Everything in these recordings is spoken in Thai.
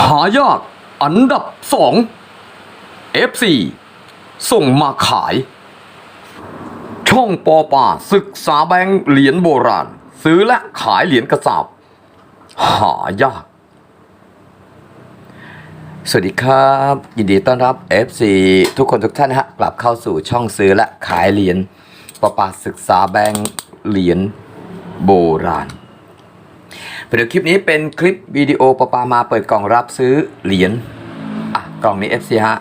หายากอันดับสอง F4 ส่งมาขาย ช่องปอป่าศึกษาแบงค์เหรียญโบราณ ซื้อและขายเหรียญกระสาบหายาก สวัสดีครับ ยินดีต้อนรับ FC ทุกคนทุกท่านนะฮะ กลับเข้าสู่ช่องซื้อและขายเหรียญปอป่าศึกษาแบงค์เหรียญโบราณ เดี๋ยวคลิปนี้เป็นคลิปวิดีโอปะปามาเปิดกล่องรับซื้อเหรียญอะกล่องนี้ FC ฮะ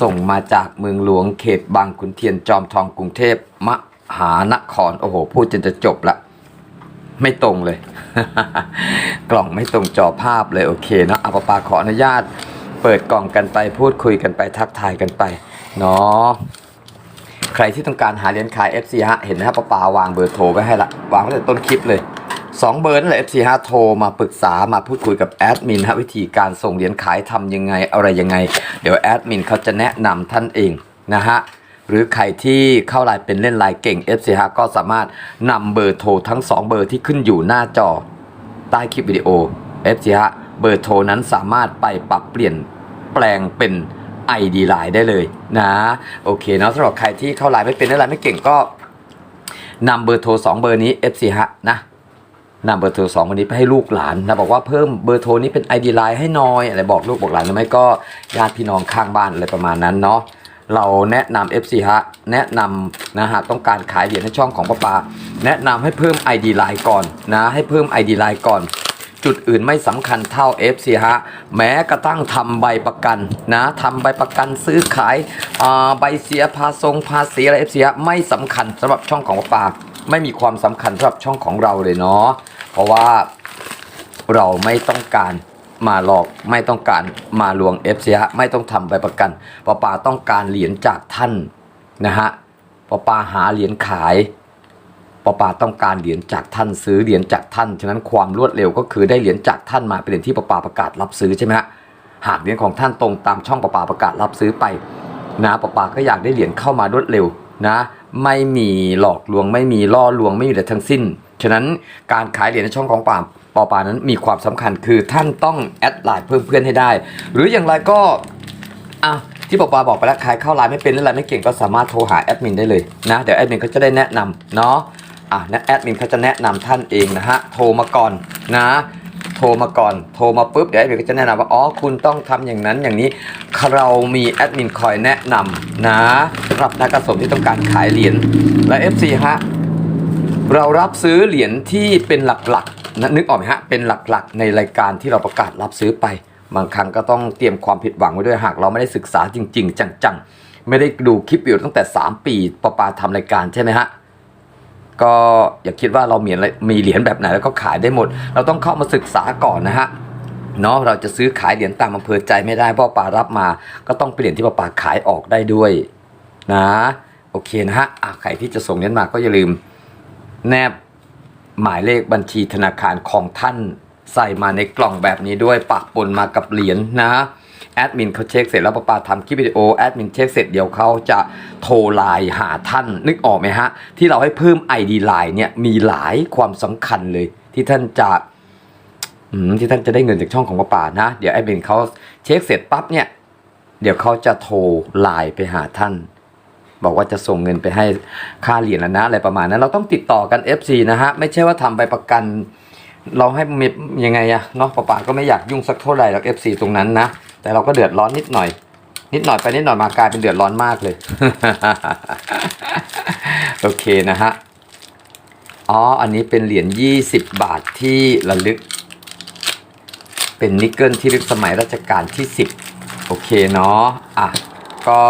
ส่งมาจากเมืองหลวงเขตบางขุนเทียนจอมทองกรุงเทพมหานครโอ้โหพูดจนจะจบละไม่ตรงเลย กล่องไม่ตรงจอภาพเลยโอเคเนาะอปะปาขออนุญาต เปิดกล่องกันไปพูดคุยกันไปทักทายกันไปเนาะใครที่ต้องการหาเหรียญขาย FC ฮะเห็นไหมครับป้าปาวางเบอร์โทรไว้ให้ละวางไว้แต่ต้นคลิปเลย 2เบอร์นั่นแหละ FC ฮะโทรมาปรึกษามาพูดคุยกับแอดมินฮะวิธีการส่งเหรียญขายทำยังไงอะไรยังไง เดี๋ยวแอดมินเขาจะแนะนำท่านเองนะฮะหรือใครที่เข้าไลน์เป็นเล่นไลน์เก่ง FC ฮะก็สามารถนำเบอร์โทรทั้ง 2 เบอร์ที่ขึ้นอยู่หน้าจอใต้คลิปวิดีโอ FC ฮะเบอร์โทรนั้นสามารถไปปรับเปลี่ยนแปลงเป็น ID ไลน์ได้เลยนะโอเคเนาะสำหรับใครที่เข้าไลน์ไม่เป็นอะไรไม่เก่งก็นำเบอร์โทร 2 เบอร์นี้ FC ฮะนะ นำเบอร์โทร2เบอร์นี้ไปให้ลูกหลานนะบอกว่าเพิ่มเบอร์โทรนี้เป็น ID ไลน์ให้น้อยอะไรบอกลูกบอกหลานหรือไม่ก็ญาติพี่น้องข้างบ้านอะไรประมาณนั้นเนาะเราแนะนำ FC ฮะแนะนำนะฮะต้องการขายเหรียญในช่องของป้าปาแนะนำให้เพิ่ม ID ไลน์ก่อนนะให้เพิ่ม ID ไลน์ก่อน จุดอื่นไม่สำคัญเท่า FC ฮะแม้กระทั่งทำใบประกันนะทำใบประกันซื้อขายอ่าใบเสียภาษงภาษีอะไร FC ฮะไม่สำคัญสำหรับช่องของป้าปา ไม่มีความสำคัญสำหรับช่องของเราเลยเนาะเพราะว่าเราไม่ต้องการมาหลอกไม่ต้องการมาลวง FC ฮะไม่ต้องทำใบประกันป้าปาต้องการเหรียญจากท่านนะฮะป้าปาหาเหรียญขายปอปาต้องการเหรียญจากท่านซื้อเหรียญจากท่านฉะนั้นความรวดเร็วก็คือได้เหรียญจากท่านมาเป็นเหรียญที่ปอปาประกาศรับซื้อใช่ไหมฮะหากเหรียญของท่านตรงตามช่องปอปาประกาศรับซื้อไปนะปอปาก็อยากได้เหรียญเข้ามารวดเร็ว นะ ไม่มีหลอกลวง ไม่มีล่อลวงไม่มีอะไรทั้งสิ้น ฉะนั้นการขายเหรียญในช่องของป่าปอปานั้นมีความสำคัญคือท่านต้องแอดไลน์เพิ่มเพื่อนให้ได้ หรืออย่างไรก็อะที่ปอปาบอกไปแล้วใครเข้าไลน์ไม่เป็นหรือไลน์ไม่เก่งก็สามารถโทรหาแอดมินได้เลยนะเดี๋ยวแอดมินเขาจะได้แนะนำเนาะอะนะแอดมินเขาจะแนะนำท่านเองนะฮะโทรมาก่อนนะ โทรมาก่อน โทรมาปุ๊บ เดี๋ยวแอดมินก็จะแนะนำว่า อ๋อ คุณต้องทำอย่างนั้นอย่างนี้ เรามีแอดมินคอยแนะนำนะสำหรับนักกระสมที่ต้องการขายเหรียญ และ FC ฮะ เรารับซื้อเหรียญที่เป็นหลักๆนะนึกออกไหมฮะ เป็นหลักๆ ในรายการที่เราประกาศรับซื้อไป บางครั้งก็ต้องเตรียมความผิดหวังไว้ด้วยหากเราไม่ได้ศึกษาจริง ๆ จังๆ ไม่ได้ดูคลิปอยู่ตั้งแต่ 3 ปีปปาทำรายการใช่ไหมฮะ ก็อย่าคิดว่าเรามีอะไรมีเหรียญแบบไหนแล้วก็ขายได้หมด เราต้องเข้ามาศึกษาก่อนนะฮะเนาะเราจะซื้อขายเหรียญตามอำเภอใจไม่ได้เพราะปารับมา ก็ต้องเป็นเหรียญที่ปาปาขายออกได้ด้วยนะโอเคนะฮะใครที่จะส่งเหรียญมาก็อย่าลืม แนบหมายเลขบัญชีธนาคารของท่านใส่มาในกล่องแบบนี้ด้วยปะปนมากับเหรียญนะ แอดมินเขาเช็คเสร็จแล้วป้าปาทำคลิปวิดีโอแอดมินเช็คเสร็จเดี๋ยวเขาจะโทรไลน์หาท่านนึกออกไหมฮะ ที่เราให้เพิ่ม ID ไลน์เนี่ยมีหลายความสำคัญเลยที่ท่านจะที่ท่านจะได้เงินจากช่องของป้าปานะ เดี๋ยวแอดมินเขาเช็คเสร็จปั๊บเนี่ยเดี๋ยวเขาจะโทรไลน์ไปหาท่าน บอกว่าจะส่งเงินไปให้ค่าเหรียญแล้วนะอะไรประมาณนั้น เราต้องติดต่อกัน FC นะฮะไม่ใช่ว่าทำใบประกัน เราให้มียังไงอะเนาะป้าป๋าก็ไม่อยากยุ่งสักเท่าไหร่หรอก FC ตรงนั้นนะ แต่เราก็เดือดร้อนนิดหน่อย นิดหน่อยไปนิดหน่อยมากลายเป็นเดือดร้อนมากเลย โอเคนะฮะอ๋ออันนี้เป็นเหรียญ20 บาทที่ระลึก เป็นนิกเกิลที่ลึกสมัยรัชกาลที่ 10 โอเคเนาะอะก็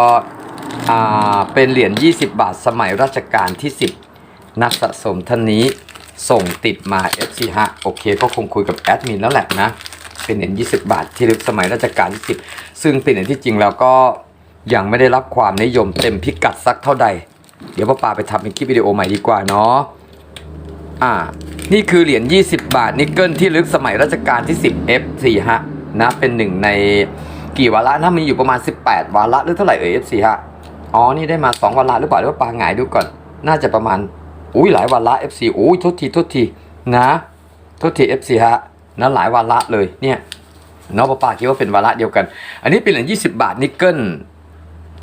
อ่าเป็นเหรียญ20 บาทสมัยรัชกาลที่ 10 นักสะสมท่านนี้ส่งติดมา FC ฮะโอเคก็คงคุยกับแอดมินแล้วแหละนะ เป็นเหรียญ20 บาท ที่ลึกสมัยรัชกาลที่10ซึ่งเป็นเหรียญที่จริงแล้วก็ยังไม่ได้รับความนิยมเต็มพิกัดสักเท่าใด เดี๋ยวป้าปาไปทำเป็นคลิปวิดีโอใหม่ดีกว่าเนาะอ่า นี่คือเหรียญ20 บาทนิกเกิลที่ลึกสมัยรัชกาลที่ 10 F4 ฮะนะเป็นหนึ่งในกี่วาระนะมีอยู่ประมาณ 18 วาระหรือเท่าไหร่เอ่ย F4 ฮะอ๋อนี่ได้มา 2 วาระหรือเปล่าหรือว่าปลาหงายดูก่อน น่าจะประมาณอุ้ยหลายวาระ F4 อุ้ยโทษทีโทษทีนะโทษที F4 ฮะ นะหลายวาระเลยเนี่ยเนาะป้าป้าคิดว่าเป็นวาระเดียวกัน อันนี้เป็นเหรียญ20 บาทนิกเกิล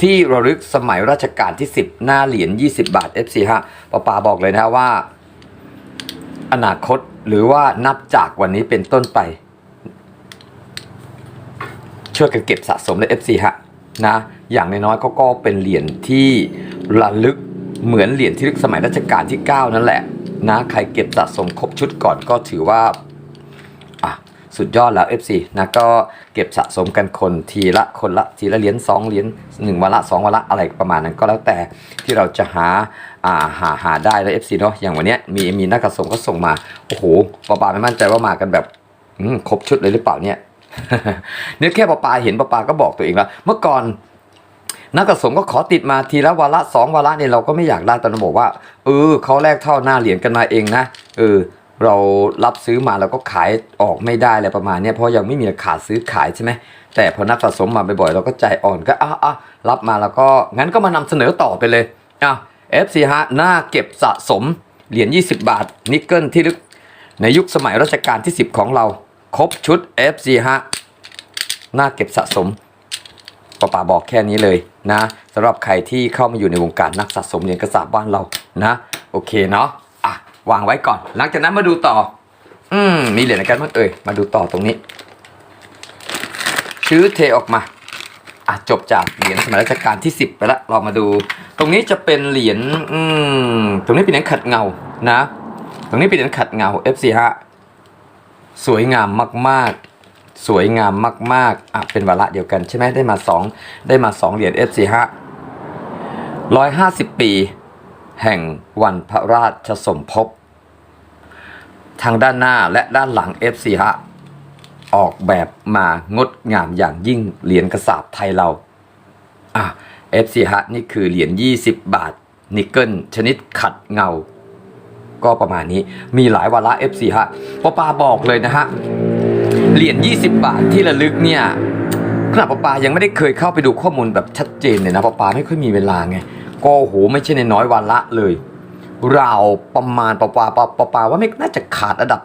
ที่ระลึกสมัยรัชกาลที่ 10 หน้าเหรียญ20 บาท FC ฮะป้าป้าบอกเลยนะว่า อนาคตหรือว่านับจากวันนี้เป็นต้นไป ช่วยกันเก็บสะสมใน FC ฮะนะอย่างน้อยๆก็ก็เป็นเหรียญที่ระลึกเหมือนเหรียญที่ลึกสมัยรัชกาลที่ 9 นั่นแหละนะใครเก็บสะสมครบชุดก่อนก็ถือว่า สุดยอดแล้ว FC นะก็เก็บสะสมกันคนทีละคนละทีละเหรียญ2เหรียญ1วันละ2วันละอะไรประมาณนั้นก็แล้วแต่ที่เราจะหาาหาหาได้แล้ว FC เนาะอย่างวันนี้มีมีนักกระสมก็ส่งมาโอ้โหปาปาไม่มั่นใจว่ามากันแบบครบชุดเลยหรือเปล่าเนี่ยเนี่ยแค่ปาปาเห็นปาปาก็บอกตัวเองแล้วเมื่อก่อนนักกระสมก็ขอติดมาทีละวาระสองวาระเนี่ยเราก็ไม่อยากได้ตอนนั้นบอกว่าเออเขาแลกเท่าหน้าเหรียญกันมาเองนะเออ เรารับซื้อมาแล้วก็ขายออกไม่ได้อะไรประมาณนี้เพราะยังไม่มีราคาซื้อขายใช่ไหมแต่พอนักสะสมมาบ่อยๆเราก็ใจอ่อนก็อะอะรับมาแล้วก็งั้นก็มานำเสนอต่อไปเลยอะ FC ฮะหน้าเก็บสะสมเหรียญ20 บาท นิกเกิลที่ลึกในยุคสมัยรัชกาลที่ 10 ของเรา ครบชุด FC ฮะหน้าเก็บสะสมป้าป๋าบอกแค่นี้เลยนะสำหรับใครที่เข้ามาอยู่ในวงการนักสะสมเหรียญกระสาบบ้านเรานะ โอเคเนาะ วางไว้ก่อน หลังจากนั้นมาดูต่อ อืมมีเหรียญอะไรกันบ้างเอ่ยมาดูต่อตรงนี้ ชื้อเทออกมาอะจบจากเหรียญสมัยรัชกาลที่ 10 ไปล้วเรามาดู ตรงนี้จะเป็นเหรียญอืมตรงนี้เป็นเหรียญขัดเงานะ ตรงนี้เป็นเหรียญขัดเงา FC ฮะสวยงามมาก ๆ สวยงามมากๆอะเป็นวาระเดียวกันใช่ไหมได้มาสองได้มาสองเหรียญ F4 ฮะร้อยห้าสิบปี แห่งวันพระราชสมภพ ทางด้านหน้าและด้านหลัง F4 ฮะ ออกแบบมางดงามอย่างยิ่งเหรียญกระสาบไทยเรา อะ F4 ฮะ นี่คือเหรียญ 20 บาท นิกเกิลชนิดขัดเงา ก็ประมาณนี้มีหลายวาระ F4 ฮะป้าปาบอกเลยนะฮะ เหรียญ 20 บาทที่ระลึกเนี่ยขนาดป้าปายังไม่ได้เคยเข้าไปดูข้อมูลแบบชัดเจนเลยนะป้าปาไม่ค่อยมีเวลาไง ก็โหไม่ใช่ในน้อยวันละเลยราวประมาณป้าปาป้าป้าปาว่าไม่น่าจะขาดระดับ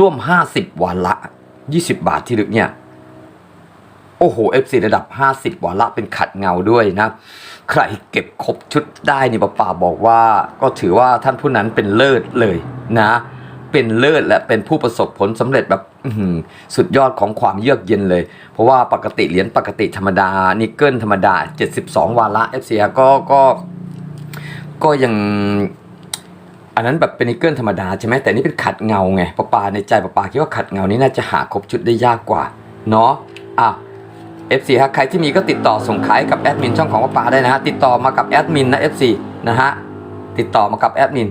ร่วมๆห้าสิบวันละยี่สิบาทที่ลึกเนี่ยโอ้โห FC ระดับ 50วันละเป็นขัดเงาด้วยนะ ใครเก็บครบชุดได้นี่ป้าปาบอกว่า ก็ถือว่าท่านผู้นั้นเป็นเลิศเลยนะ เป็นเลิศและเป็นผู้ประสบผลสำเร็จแบบสุดยอดของความเยือกเย็นเลย เพราะว่าปกติเหรียญปกติธรรมดา นิกเกิลธรรมดา 72 วาระ FC ก็ก็ก็ยังอันนั้นแบบเป็นนิกเกิลธรรมดาใช่ไหมแต่นี่เป็นขัดเงาไงปะปาในใจปะปาคิดว่าขัดเงานี้น่าจะหาครบชุดได้ยากกว่าเนาะอะ FC ฮะใครที่มีก็ติดต่อส่งขายกับแอดมินช่องของปะปาได้นะฮะติดต่อมากับแอดมินนะ FC นะฮะ ติดต่อมากับแอดมิน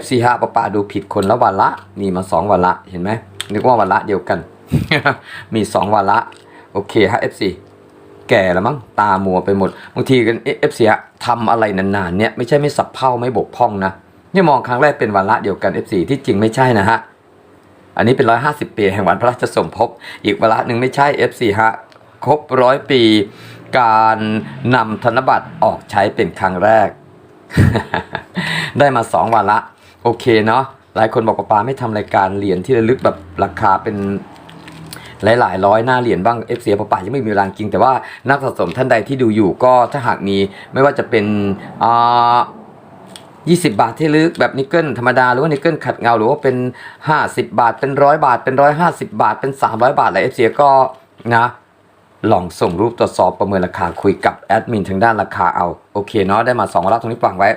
FC ฮะปะปาดูผิดคนละวันละมีมาสองวันละเห็นไหมนึกว่าวันละเดียวกัน มีสองวันละ โอเคฮะ FC แก่แล้วมั้งตามัวไปหมดบางทีกันเอฟซีฮะทำอะไรนานๆเนี่ยไม่ใช่ไม่สับเพร่าไม่บกพร่องนะเนี่ยมองครั้งแรกเป็นวันละเดียวกัน F4 ที่จริงไม่ใช่นะฮะ อันนี้เป็น 150 ปีแห่งวันพระราชสมภพ อีกวาระหนึ่งไม่ใช่ F4 ฮะ ครบร้อยปี การนำธนบัตรออกใช้เป็นครั้งแรก ได้มาสองวาระโอเคเนาะหลายคนบอกว่าปาไม่ทำรายการเหรียญที่ระลึกแบบราคาเป็นหลายๆร้อยหน้าเหรียญบ้าง FC ปะป่ายังไม่มีเวลาจริง แต่ว่านักสะสมท่านใดที่ดูอยู่ก็ถ้าหากมีไม่ว่าจะเป็นอ่า20 บาทที่ลึกแบบนิกเกิลธรรมดา หรือว่านิกเกิลขัดเงาหรือว่าเป็น 50 บาท เป็นร้อยบาท เป็น150บาท เป็น 300 บาทอะไรเอฟซีก็นะลองส่งรูปตรวจสอบประเมินราคาคุยกับแอดมินทางด้านราคาเอา โอเคเนาะได้มา2วาระตรงนี้วางไว้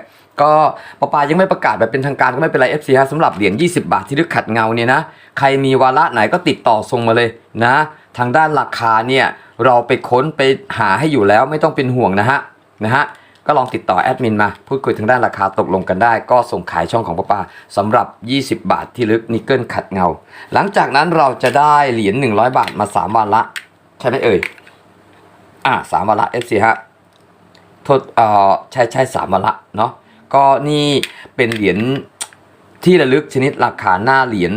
ก็ปปายังไม่ประกาศแบบเป็นทางการก็ไม่เป็นไร FC ฮะสำหรับเหรียญ 20 บาทที่ลึกขัดเงาเนี่ยนะ ใครมีวาระไหนก็ติดต่อส่งมาเลยนะ ทางด้านราคาเนี่ยเราไปค้นไปหาให้อยู่แล้วไม่ต้องเป็นห่วงนะฮะนะฮะก็ลองติดต่อแอดมินมา พูดคุยทางด้านราคาตกลงกันได้ ก็ส่งขายช่องของป้าปาสำหรับ 20 บาทที่ลึกนิกเกิลขัดเงา หลังจากนั้นเราจะได้เหรียญ100 บาทมา 3 วันละ ใช่ไหมเอ่ย อ่าสามวันละ FC ฮะโทษเอ่อใช่ใช่สามวันละเนาะ ก็นี่เป็นเหรียญที่ระลึกชนิดราคาหน้าเหรียญ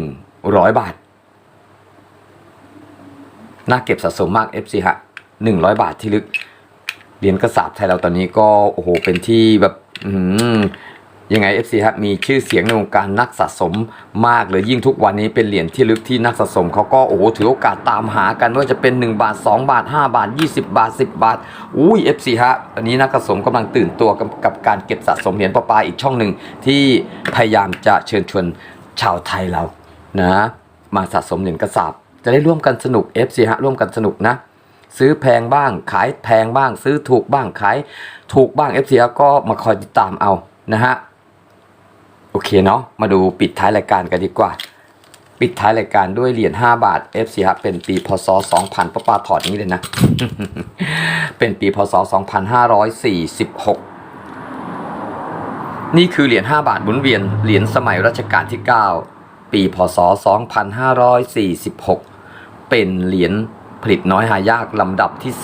100บาท น่าเก็บสะสมมาก FC ฮะ100บาทที่ลึกเหรียญกระสาบไทยเราตอนนี้ก็โอ้โหเป็นที่แบบ อืม ยังไง FC ฮะมีชื่อเสียงในวงการนักสะสมมากเลยยิ่งทุกวันนี้เป็นเหรียญที่ลึกที่นักสะสมเขาก็โอ้โหถือโอกาสตามหากันไม่ว่าจะเป็น 1 บาท 2 บาท 5 บาท 20 บาท 10 บาท อุ้ย FC ฮะอันนี้นักสะสมกำลังตื่นตัวกับกับการเก็บสะสมเหรียญประปาอีกช่องหนึ่งที่พยายามจะเชิญชวนชาวไทยเรานะมาสะสมเหรียญกระสาบจะได้ร่วมกันสนุก FC ฮะร่วมกันสนุกนะซื้อแพงบ้าง ขายแพงบ้าง ซื้อถูกบ้างขายถูกบ้าง FC ฮะก็มาคอยติดตามเอานะฮะ อเคเนาะมาดูปิดท้ายรายการกันดีกว่า ปิดท้ายรายการด้วยเหรียญ5บาท FC ฮะเป็นปีพศ2000ป้าปาถอดนี้เลยนะ เป็นปีพศ2546 นี่คือเหรียญ5บาทหมุนเวียนเหรียญสมัยรัชกาลที่ 9 ปีพศ2546 เป็นเหรียญผลิตน้อยหายากลำดับที่ 2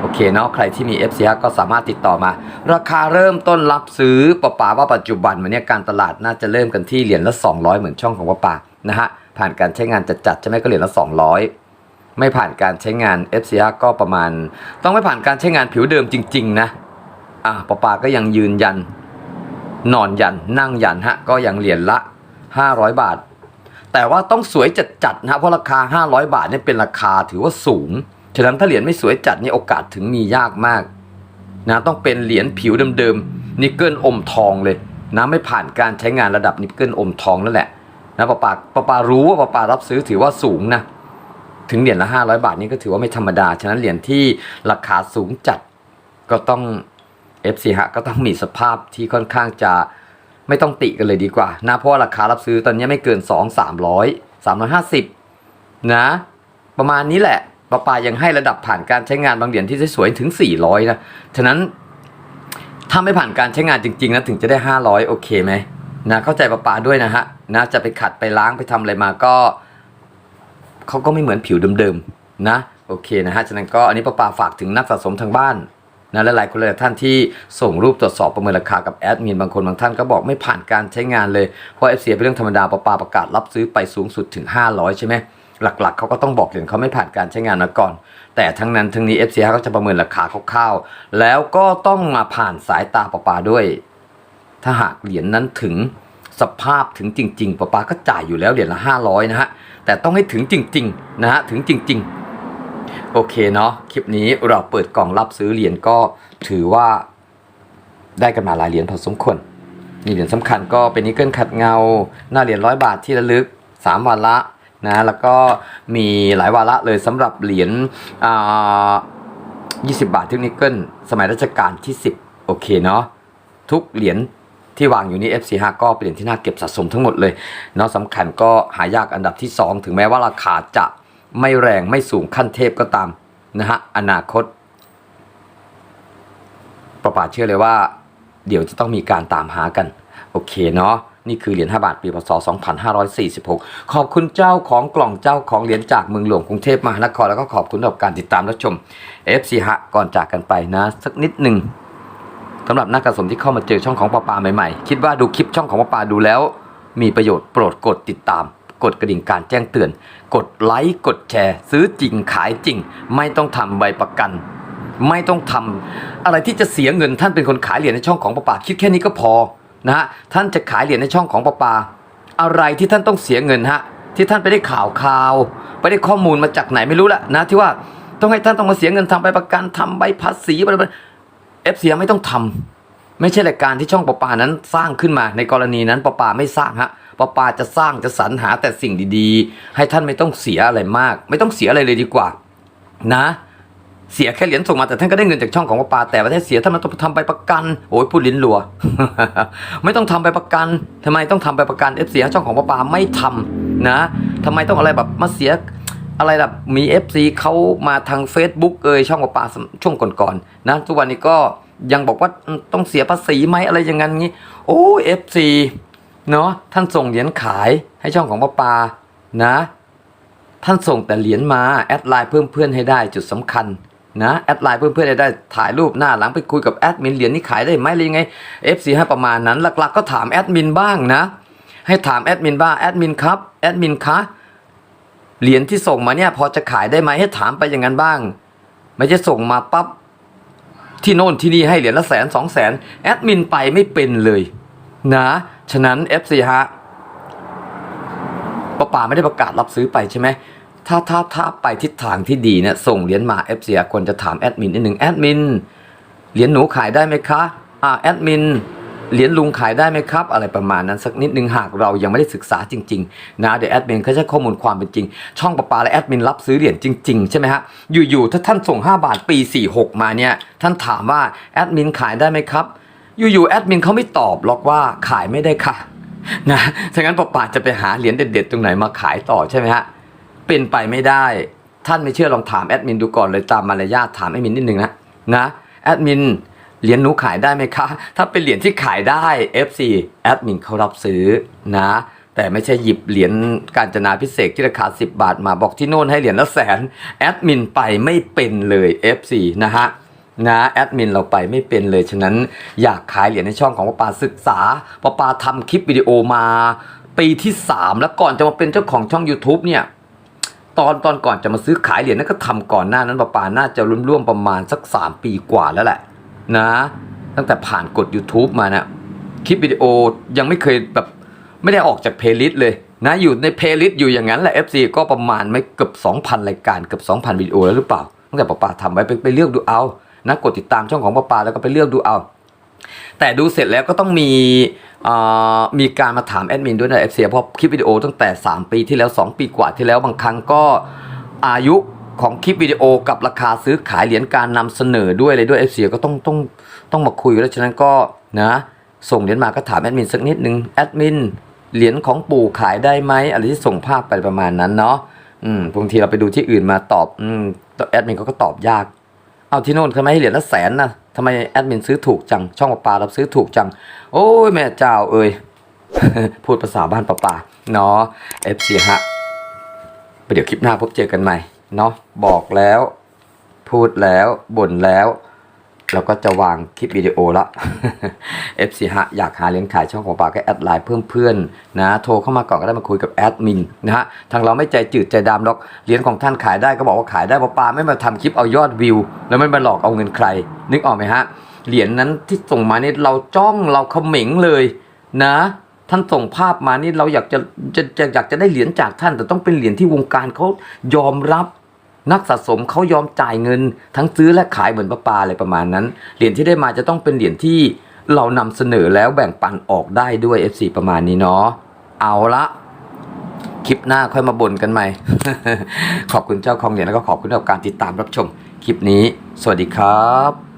โอเคเนาะใครที่มี FC ก็สามารถติดต่อมา ราคาเริ่มต้นรับซื้อปะปาว่าปัจจุบันวันนี้การตลาดน่าจะเริ่มกันที่เหรียญละ 200 เหมือนช่องของปะปานะฮะผ่านการใช้งานจัดๆใช่ไหมก็เหรียญละ 200 ไม่ผ่านการใช้งาน FC ก็ประมาณ ต้องไม่ผ่านการใช้งานผิวเดิมจริง ๆ นะอะปะปาก็ยังยืนยัน นอนยันนั่งยันฮะก็ยังเหรียญละ 500 บาท แต่ว่าต้องสวยจัดๆนะเพราะราคา 500 บาทเนี่ยเป็นราคาถือว่าสูง ฉะนั้นถ้าเหรียญไม่สวยจัดนี่โอกาสถึงมียากมากนะต้องเป็นเหรียญผิวเดิมๆนิกเกิลอมทองเลยนะไม่ผ่านการใช้งานระดับนิกเกิลอมทองนั่นแหละนะปะปาปะปารู้ว่าปะปารับซื้อถือว่าสูงนะถึงเหรียญละ 500 บาทนี่ก็ถือว่าไม่ธรรมดา ฉะนั้นเหรียญที่ราคาสูงจัดก็ต้อง FC ฮะก็ต้องมีสภาพที่ค่อนข้างจะไม่ต้องติกันเลยดีกว่านะเพราะาราคารับซื้อตอนนี้ไม่เกิน 2 300 350 นะ ประมาณนี้แหละ ปะปายังให้ระดับผ่านการใช้งานบางเหรียญที่สวยถึง 400 นะ ฉะนั้นถ้าไม่ผ่านการใช้งานจริงๆนะถึงจะได้ 500 โอเคไหมนะเข้าใจปะปาด้วยนะฮะนะจะไปขัดไปล้างไปทำอะไรมาก็เขาก็ไม่เหมือนผิวเดิมๆนะโอเคนะฮะฉะนั้นก็อันนี้ปะปาฝากถึงนักสะสมทางบ้านนะหลายๆคนหลายท่านที่ส่งรูปตรวจสอบประเมินราคากับแอดมินบางคนบางท่านก็บอกไม่ผ่านการใช้งานเลยเพราะเอฟซีเป็นเรื่องธรรมดาปะปาประกาศรับซื้อไปสูงสุดถึง 500 ใช่ไหม หลักๆเขาก็ต้องบอกเหรียญเขาไม่ผ่านการใช้งานมาก่อน แต่ทั้งนั้นทั้งนี้ FCH ก็จะประเมินราคาคร่าวๆแล้วก็ต้องมาผ่านสายตาปะปาด้วย ถ้าหากเหรียญนั้นถึงสภาพถึงจริง ๆปะปาก็จ่ายอยู่แล้วเหรียญละ 500 นะฮะ แต่ต้องให้ถึงจริงๆนะฮะถึงจริง ๆ โอเคเนาะคลิปนี้เราเปิดกล่องรับซื้อเหรียญก็ถือว่าได้กันมาหลายเหรียญพอสมควรนี่เหรียญสำคัญก็เป็นนิกเกิลขัดเงา หน้าเหรียญร้อยบาทที่ระลึก 3 วันละ นะแล้วก็มีหลายวาระเลยสำหรับเหรียญ20 บาทที่นิกเกิลสมัยรัชกาลที่ 10 โอเคเนาะทุกเหรียญที่วางอยู่นี่ FC5 ก็เป็นเหรียญที่น่าเก็บสะสมทั้งหมดเลยเนาะสำคัญก็หายากอันดับที่ 2 ถึงแม้ว่าราคาจะไม่แรงไม่สูงขั้นเทพก็ตามนะฮะอนาคต ประปาเชื่อเลยว่า เดี๋ยวจะต้องมีการตามหากัน โอเคเนาะ นี่คือเหรียญ5บาทปีพศ 2546 ขอบคุณเจ้าของกล่องเจ้าของเหรียญจากเมืองหลวงกรุงเทพมหานครแล้วก็ขอบคุณสำหรับการติดตามรับชม FC ฮะก่อนจากกันไปนะ สักนิดหนึ่งสำหรับนักกระสมที่เข้ามาเจอช่องของปาปาใหม่ๆ คิดว่าดูคลิปช่องของปาปาดูแล้ว มีประโยชน์โปรดกดติดตาม กดกระดิ่งการแจ้งเตือน กดไลค์กดแชร์ ซื้อจริงขายจริง ไม่ต้องทำใบประกันไม่ต้องทำอะไรที่จะเสียเงินท่านเป็นคนขายเหรียญในช่องของปาปาคิดแค่นี้ก็พอ นะฮะท่านจะขายเหรียญในช่องของปปา อะไรที่ท่านต้องเสียเงินฮะที่ท่านไปได้ข่าวข่าว ไปได้ข้อมูลมาจากไหนไม่รู้ละนะที่ว่าต้องให้ท่านต้องมาเสียเงินทำใบประกันทำใบภาษีอะไรเอฟเสียไม่ต้องทำไม่ใช่รายการที่ช่องปปานั้นสร้างขึ้นมาในกรณีนั้นปปาไม่สร้างฮะปปาจะสร้างจะสรรหาแต่สิ่งดีๆ ให้ท่านไม่ต้องเสียอะไรมาก ไม่ต้องเสียอะไรเลยดีกว่า นะ เสียแค่เหรียญส่งมาแต่ท่านก็ได้เงินจากช่องของปาปาแต่ประเทศเสียท่านมันต้องทำใบประกัน โอ้ยพูดลิ้นรัว ไม่ต้องทำใบประกันทำไมต้องทำใบประกันเอฟเสียช่องของปาปาไม่ทำนะทำไมต้องอะไรแบบมาเสียอะไรแบบมีเอฟซีเขามาทาง Facebook เอ่ยช่องปาปาช่วงก่อนๆนะทุกวันนี้ก็ยังบอกว่าต้องเสียภาษีไหมอะไรอย่างนั้นงี้โอ้เอฟซีเนาะท่านส่งเหรียญขายให้ช่องของป้าปานะ ท่านส่งแต่เหรียญมาแอดไลน์เพิ่มเพื่อนให้ได้จุดสำคัญ นะแอดไลน์เพื่อนเพื่อนให้ได้ถ่ายรูปหน้าหลังไปคุยกับแอดมินเหรียญนี้ขายได้ไหมหรือยังไง FC ให้ประมาณนั้นหลักๆ ก็ถามแอดมินบ้างนะ ให้ถามแอดมินบ้างแอดมินครับแอดมินคะเหรียญที่ส่งมาเนี่ยพอจะขายได้ไหมให้ถามไปอย่างนั้นบ้าง ไม่ใช่ส่งมาปั๊บที่โน่นที่นี่ให้เหรียญละแสนสองแสนแอดมินไปไม่เป็นเลยนะฉะนั้น FC ฮะป้าป่าไม่ได้ประกาศรับซื้อไปใช่ไหม ถ้าถ้าถ้าไปทิศทางที่ดีเนี่ยส่งเหรียญมา FC อะควรจะถามแอดมินนิดหนึ่งแอดมินเหรียญหนูขายได้ไหมคะอ่าแอดมินเหรียญลุงขายได้ไหมครับ อะไรประมาณนั้นสักนิดนึงหากเรายังไม่ได้ศึกษาจริงๆนะเดี๋ยวแอดมินเขาจะข้อมูลความเป็นจริง ช่องประปาและแอดมินรับซื้อเหรียญจริงๆ ใช่ไหมฮะอยู่ๆถ้าท่านส่ง 5 บาทปี 46 มาเนี่ยท่านถามว่าแอดมินขายได้ไหมครับ อยู่ๆแอดมินเขาไม่ตอบหรอกว่าขายไม่ได้ค่ะนะฉะนั้นปะปาจะไปหาเหรียญเด็ดๆ ตรงไหนมาขายต่อใช่ไหมฮะ เป็นไปไม่ได้ ท่านไม่เชื่อลองถามแอดมินดูก่อนเลยตามมารยาทถามแอดมินนิดนึงนะนะแอดมินเหรียญหนูขายได้ไหมคะ ถ้าเป็นเหรียญที่ขายได้ FC แอดมินเขารับซื้อนะแต่ไม่ใช่หยิบเหรียญการจนาพิเศษที่ราคา 10 บาทมาบอกที่โน่นให้เหรียญละแสนแอดมินไปไม่เป็นเลย FC นะฮะนะแอดมินเราไปไม่เป็นเลย ฉะนั้นอยากขายเหรียญในช่องของปาปาศึกษาปาปาทำคลิปวิดีโอมา ปีที่ 3 แล้วก่อนจะมาเป็นเจ้าของช่อง YouTube เนี่ย ตอนตอนก่อนจะมาซื้อขายเหรียญนั่นก็ทำก่อนหน้านั้นปาปาน่าจะร่วมๆประมาณสัก 3 ปีกว่าแล้วแหละ นะ ตั้งแต่ผ่านกด YouTube มานะคลิปวิดีโอยังไม่เคยแบบไม่ได้ออกจากเพลย์ลิสต์เลยนะอยู่ในเพลย์ลิสต์อยู่อย่างนั้นแหละ FC ก็ประมาณไม่เกือบ2,000 รายการเกือบ2,000 วิดีโอแล้วหรือเปล่าตั้งแต่ปาปาทำไว้ไปไปเลือกดูเอานะกดติดตามช่องของปาปาแล้วก็ไปเลือกดูเอา แต่ดูเสร็จแล้วก็ต้องมีมีการมาถามแอดมินด้วยนะเอฟซีเพราะคลิปวิดีโอตั้งแต่ 3 ปีที่แล้ว 2 ปีกว่าที่แล้วบางครั้งก็อายุของคลิปวิดีโอกับราคาซื้อขายเหรียญการนำเสนอด้วยเลยด้วยเอฟซีก็ต้องต้องต้องมาคุยแล้วฉะนั้นก็นะส่งเหรียญมาก็ถามแอดมินสักนิดนึงแอดมินเหรียญของปู่ขายได้ไหมอะไรที่ส่งภาพไปประมาณนั้นเนาะอืมบางทีเราไปดูที่อื่นมาตอบอืมแอดมินเขาก็ตอบยาก เอาที่โน่นทำไมให้เหรียญละแสนนะ ทำไมแอดมินซื้อถูกจัง ช่องปลาปลารับซื้อถูกจัง โอ้ยแม่เจ้าเอ้ย พูดภาษาบ้านปลาปลาเนาะ FC ฮะไปเดี๋ยวคลิปหน้าพบเจอกันใหม่เนาะบอกแล้ว พูดแล้วบ่นแล้ว เราก็จะวางคลิปวิดีโอละ FC ฮะอยากหาเหรียญขายช่องของปาก็แอดไลน์เพิ่มเพื่อนนะโทรเข้ามาก่อนก็ได้มาคุยกับแอดมินนะฮะทางเราไม่ใจจืดใจดำหรอกเหรียญของท่านขายได้ก็บอกว่าขายได้ปลาปาไม่มาทำคลิปเอายอดวิว แล้วไม่มาหลอกเอาเงินใคร นึกออกไหมฮะเหรียญนั้นที่ส่งมานี่เราจ้องเราเขม็งเลยนะท่านส่งภาพมานี่เราอยากจะจะจะอยากจะได้เหรียญจากท่าน แต่ต้องเป็นเหรียญที่วงการเขายอมรับ นักสะสมเขายอมจ่ายเงิน ทั้งซื้อและขายเหมือนปลาปลาอะไรประมาณนั้น เหรียญที่ได้มาจะต้องเป็นเหรียญที่เรานำเสนอแล้วแบ่งปันออกได้ด้วย FC ประมาณนี้เนาะเอาละคลิปหน้าค่อยมาบ่นกันใหม่ ขอบคุณเจ้าของเหรียญแล้วก็ขอบคุณสำหรับการติดตามรับชม คลิปนี้ สวัสดีครับ